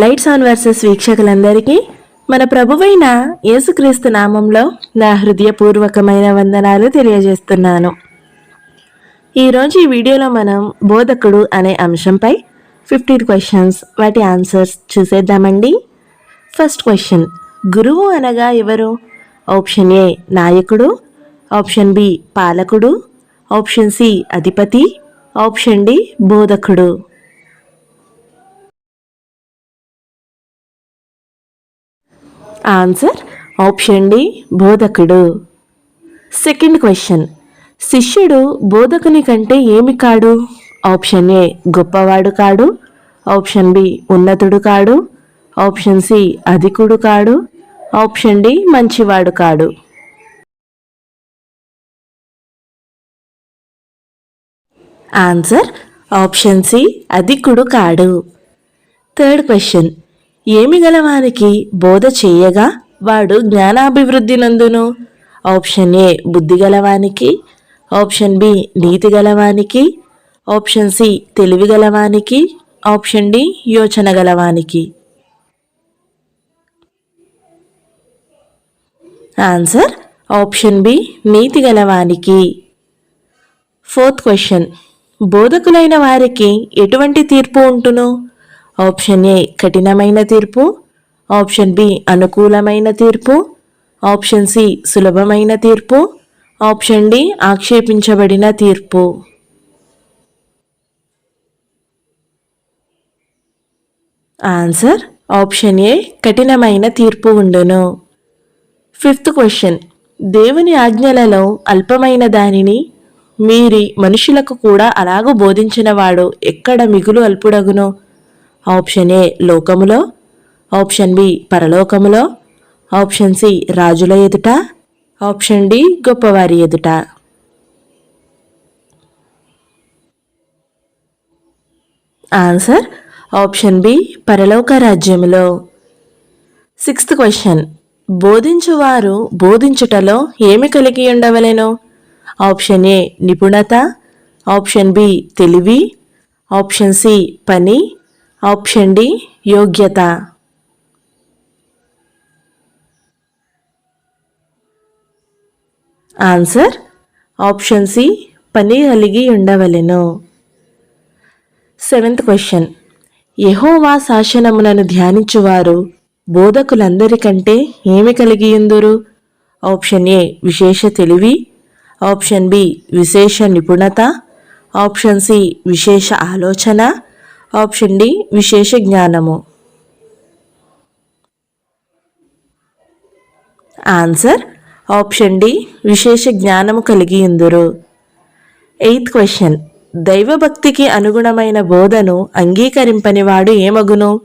Lights on versus వీక్షకులందరికీ మన ప్రభువైన యేసుక్రీస్తు నామంలో నా హృదయపూర్వకమైన వందనాలు తెలియజేస్తున్నాను. ఈరోజు ఈ వీడియోలో మనం బోధకుడు అనే అంశంపై ఫిఫ్టీన్ క్వశ్చన్స్ వాటి ఆన్సర్స్ చూసేద్దామండి. ఫస్ట్ క్వశ్చన్ గురువు అనగా ఎవరు? ఆప్షన్ ఏ నాయకుడు. ఆప్షన్ బి పాలకుడు. ఆప్షన్ సి అధిపతి. ఆప్షన్ డి బోధకుడు. ఆన్సర్ ఆప్షన్ డి బోధకుడు. Second question. శిష్యుడు బోధకుని కంటే ఏమి కాడు? ఆప్షన్ ఏ గొప్పవాడు కాడు. ఆప్షన్ బి ఉన్నతుడు కాడు. ఆప్షన్ సి అధికుడు కాడు. ఆప్షన్ డి మంచివాడు కాడు. ఆన్సర్ ఆప్షన్ సి అధికుడు కాడు. Third question. ఏమి గలవానికి బోధ చేయగా వాడు జ్ఞానాభివృద్ధి నందును? ఆప్షన్ ఏ బుద్ధి గలవానికి. ఆప్షన్ బి నీతి గలవానికి. ఆప్షన్ సి తెలివి గలవానికి. ఆప్షన్ డి యోచన గలవానికి. ఆన్సర్ ఆప్షన్ బి నీతి గలవానికి. ఫోర్త్ క్వశ్చన్ బోధకులైన వారికి ఎటువంటి తీర్పు ఉంటును? ఆప్షన్ ఏ కఠినమైన తీర్పు ఆప్షన్ బి అనుకూలమైన తీర్పు ఆప్షన్ సి సులభమైన తీర్పు ఆప్షన్ డి ఆక్షేపించబడిన తీర్పు. ఆన్సర్ ఆప్షన్ ఏ కఠినమైన తీర్పు ఉండును. Fifth question. దేవుని ఆజ్ఞలలో అల్పమైన దానిని మీరి మనుషులకు కూడా అలాగూ బోధించినవాడు ఎక్కడ మిగులు అల్పుడగునో? ఆప్షన్ ఏ లోకములో ఆప్షన్ బి పరలోకములో ఆప్షన్ సి రాజుల ఎదుట ఆప్షన్ డి గొప్పవారి ఎదుట. ఆన్సర్ ఆప్షన్ బి పరలోక రాజ్యములో. Sixth question. బోధించువారు బోధించుటలో ఏమి కలిగి ఉండవలెను? ఆప్షన్ ఏ నిపుణత ఆప్షన్ బి తెలివి ఆప్షన్ సి పని ఆప్షన్ డి యోగ్యత. ఆన్సర్ ఆప్షన్ సి పని కలిగి ఉండవలెను. Seventh question. యహోవా శాసనములను ధ్యానించువారు బోధకులందరికంటే ఏమి కలిగియుందురు ఆప్షన్ ఏ విశేష తెలివి. ఆప్షన్ బి విశేష నిపుణత. ఆప్షన్ సి విశేష ఆలోచన. ఆప్షన్ డి విశేష జ్ఞానము. ఆన్సర్ ఆప్షన్ డి విశేష జ్ఞానము కలిగి ఉందురు. Eighth question. దైవభక్తికి అనుగుణమైన బోధను అంగీకరింపని వాడు ఏమగును?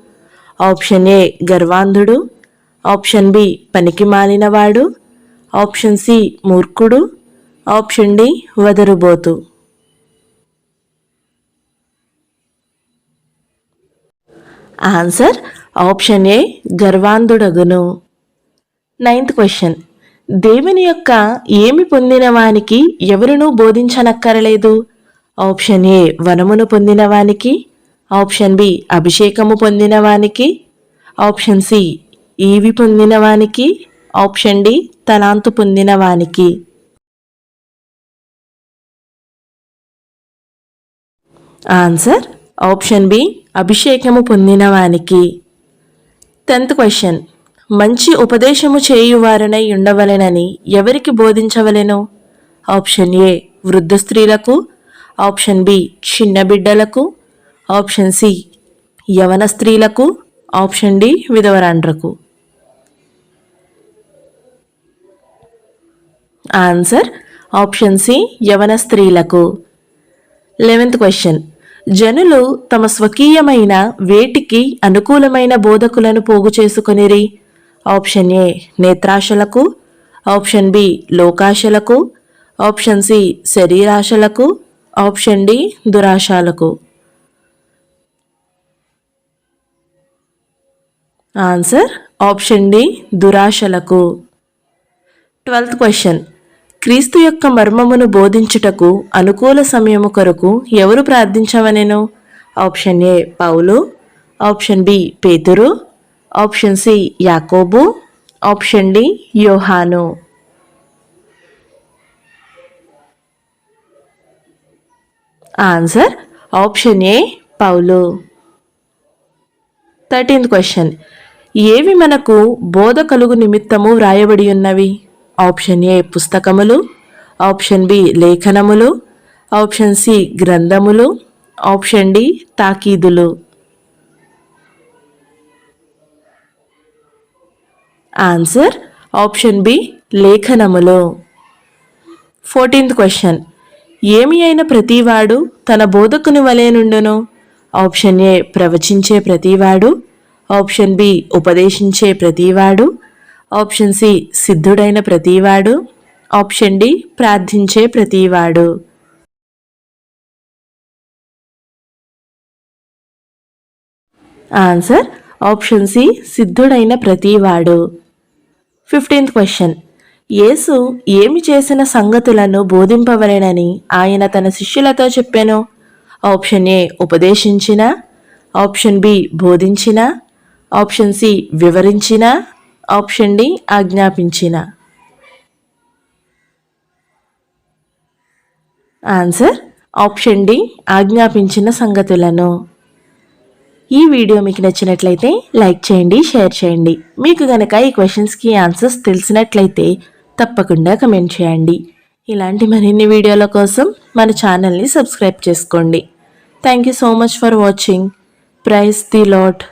ఆప్షన్ ఏ గర్వాంధుడు. ఆప్షన్ బి పనికి మాలినవాడు. ఆప్షన్ సి మూర్ఖుడు. ఆప్షన్ డి వదరుబోతు. Answer option A గర్వాంధుడగును. Ninth question. దేవుని యొక్క ఏమి పొందిన వానికి ఎవరునూ బోధించనక్కరలేదు? ఆప్షన్ ఏ వనమును పొందిన వానికి. ఆప్షన్ బి అభిషేకము పొందిన వానికి. ఆప్షన్ సి ఈవి పొందిన వానికి. ఆప్షన్ డి తలాంతు పొందిన వానికి. ఆన్సర్ ఆప్షన్ బి అభిషేకము పొందిన వానికి. టెన్త్ క్వశ్చన్ మంచి ఉపదేశము చేయువారనై ఉండవలెనని ఎవరికి బోధించవలెను? ఆప్షన్ ఏ వృద్ధ స్త్రీలకు. ఆప్షన్ బి చిన్న బిడ్డలకు. ఆప్షన్ సి యవన స్త్రీలకు. ఆప్షన్ డి విధవరాండ్రకు. ఆన్సర్ ఆప్షన్ సి యవన స్త్రీలకు. లెవెంత్ క్వశ్చన్ జనులు తమ స్వకీయమైన వేటికి అనుకూలమైన బోధకులను పోగు చేసుకొనిరి. ఆప్షన్ ఏ నేత్రాశలకు. ఆప్షన్ బి లోకాశలకు. ఆప్షన్ సి శరీరాశలకు. ఆప్షన్ డి దురాశాలకు. Answer option D దురాశలకు. Twelfth question. క్రీస్తు యొక్క మర్మమును బోధించుటకు అనుకూల సమయము కొరకు ఎవరు ప్రార్థించవనెను? ఆప్షన్ ఏ పౌలు ఆప్షన్ బి పేతురు ఆప్షన్ సి యాకోబు ఆప్షన్ డి యోహాను. Answer option A Paul. Thirteenth question. ఏవి మనకు బోధ కలుగు నిమిత్తము వ్రాయబడి ఉన్నవి? ఆప్షన్ ఏ పుస్తకములు ఆప్షన్ బి లేఖనములు ఆప్షన్ సి గ్రంథములు ఆప్షన్ డి తాకీదులు. ఆన్సర్ ఆప్షన్ బి లేఖనములు. Fourteenth question. ఏమి అయిన ప్రతివాడు తన బోధకుని వలె నుండును? ఆప్షన్ ఏ ప్రవచించే ప్రతివాడు ఆప్షన్ బి ఉపదేశించే ప్రతివాడు ఆప్షన్ సి సిద్ధుడైన ప్రతివాడు. ఆప్షన్ డి ప్రార్థించే ప్రతివాడు. ఆన్సర్ ఆప్షన్ సి సిద్ధుడైన ప్రతివాడు. Fifteenth question. యేసు ఏమి చేసిన సంగతులను బోధింపవలెనని ఆయన తన శిష్యులతో చెప్పాను. ఆప్షన్ ఏ ఉపదేశించిన. ఆప్షన్ బి బోధించిన. ఆప్షన్ సి వివరించిన. ఆప్షన్ డి ఆజ్ఞాపించిన. ఆన్సర్ ఆప్షన్ డి ఆజ్ఞాపించిన సంగతులను. ఈ వీడియో మీకు నచ్చినట్లయితే లైక్ చేయండి షేర్ చేయండి. మీకు గనక ఈ క్వశ్చన్స్కి ఆన్సర్స్ తెలిసినట్లయితే తప్పకుండా కమెంట్ చేయండి. ఇలాంటి మరిన్ని వీడియోల కోసం మన ఛానల్ని సబ్స్క్రైబ్ చేసుకోండి. Thank you so much for watching praise the Lord